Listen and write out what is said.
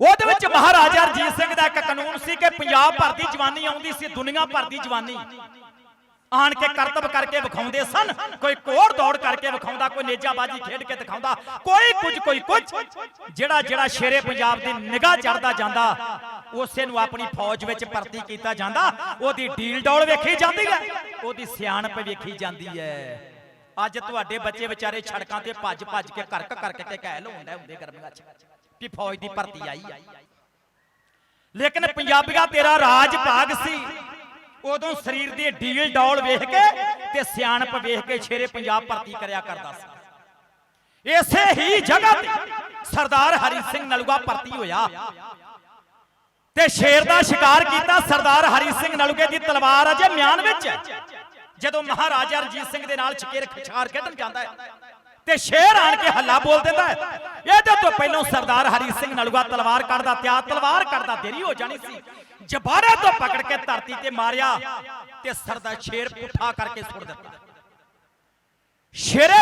ਉਹਦੇ ਵਿੱਚ ਮਹਾਰਾਜਾ ਰਣਜੀਤ ਸਿੰਘ ਦਾ ਇੱਕ ਕਾਨੂੰਨ ਸੀ ਕਿ ਪੰਜਾਬ ਭਰ ਦੀ ਜਵਾਨੀ ਆਉਂਦੀ ਸੀ ਦੁਨੀਆ ਭਰ ਦੀ ਜਵਾਨੀ। ਆਣ ਕੇ ਕਰਤਬ ਕਰਕੇ ਵਿਖਾਉਂਦੇ ਸਨ। ਕੋਈ ਕੋੜ ਦੌੜ ਕਰਕੇ ਵਿਖਾਉਂਦਾ ਕੋਈ ਨੇਜਾਬਾਜੀ ਖੇਡ ਕੇ ਦਿਖਾਉਂਦਾ ਕੋਈ ਕੁਝ ਕੋਈ ਕੁਝ। ਜਿਹੜਾ ਜਿਹੜਾ ਸ਼ੇਰੇ ਪੰਜਾਬ ਦੀ ਨਿਗਾਹ ਚੜਦਾ ਜਾਂਦਾ ਉਸੇ ਨੂੰ ਆਪਣੀ ਫੌਜ ਵਿੱਚ ਭਰਤੀ ਕੀਤਾ ਜਾਂਦਾ। ਉਹਦੀ ਡੀਲ ਡੌਲ ਵੇਖੀ ਜਾਂਦੀ ਹੈ ਉਹਦੀ ਸਿਆਣਪ ਵੇਖੀ ਜਾਂਦੀ ਹੈ। ਅੱਜ ਤੁਹਾਡੇ ਬੱਚੇ ਵਿਚਾਰੇ ਸੜਕਾਂ ਤੇ ਭੱਜ ਭੱਜ ਕੇ ਕਰਕ ਕਰਕੇ ਤੇ ਕਹਿ ਲਾਉਂਦੇ ਹੁੰਦੇ ਗਰਮੀਆਂ 'ਚ। ਵੀ ਫੌਜ ਦੀ ਭਰਤੀ ਆਈ ਹੈ ਲੇਕਿਨ ਪੰਜਾਬੀਆ ਤੇਰਾ ਰਾਜ ਭਾਗ ਸੀ। ਉਦੋਂ ਸਰੀਰ ਦੀ ਡੀਲ ਡੌਲ ਵੇਖ ਕੇ ਤੇ ਸਿਆਣਪ ਵੇਖ ਕੇ ਸ਼ੇਰੇ ਪੰਜਾਬ ਭਰਤੀ ਕਰਿਆ ਕਰਦਾ ਸੀ। ਇਸੇ ਹੀ ਜਗ੍ਹਾ ਤੇ ਸਰਦਾਰ ਹਰੀ ਸਿੰਘ ਨਲੂਆ ਭਰਤੀ ਹੋਇਆ। ਤੇ ਸ਼ੇਰ ਦਾ ਸ਼ਿਕਾਰ ਕੀਤਾ ਸਰਦਾਰ ਹਰੀ ਸਿੰਘ ਨਲੂਏ ਦੀ ਤਲਵਾਰ ਅਜੇ ਮਿਆਨ ਵਿੱਚ। ਹੈ ਜਦੋਂ ਮਹਾਰਾਜਾ ਰਣਜੀਤ ਸਿੰਘ ਦੇ ਨਾਲ ਸ਼ਕੇਰ ਖਿਚਾਰ ਖੇਡਣ ਜਾਂਦਾ ਹੈ ਤੇ ਸ਼ੇਰ ਆਣ ਕੇ ਹੱਲਾ ਬੋਲ ਦਿੰਦਾ ਹੈ। ਇਹਦੇ ਤੋਂ ਪਹਿਲਾਂ ਸਰਦਾਰ ਹਰੀ ਸਿੰਘ ਨਲੂਆ ਤਲਵਾਰ ਕੱਢਦਾ ਤਿਆ ਤਲਵਾਰ ਕੱਢਦਾ, ਦੇਰੀ ਹੋ ਜਾਣੀ ਸੀ। ਜਬਾਰੇ ਤੋਂ ਪਕੜ ਕੇ ਧਰਤੀ ਤੇ ਮਾਰਿਆ ਤੇ ਸਰਦਾਰ ਸ਼ੇਰ ਪੁੱਠਾ ਕਰਕੇ ਸੁੱਟ ਦਿੱਤਾ। ਸ਼ੇਰੇ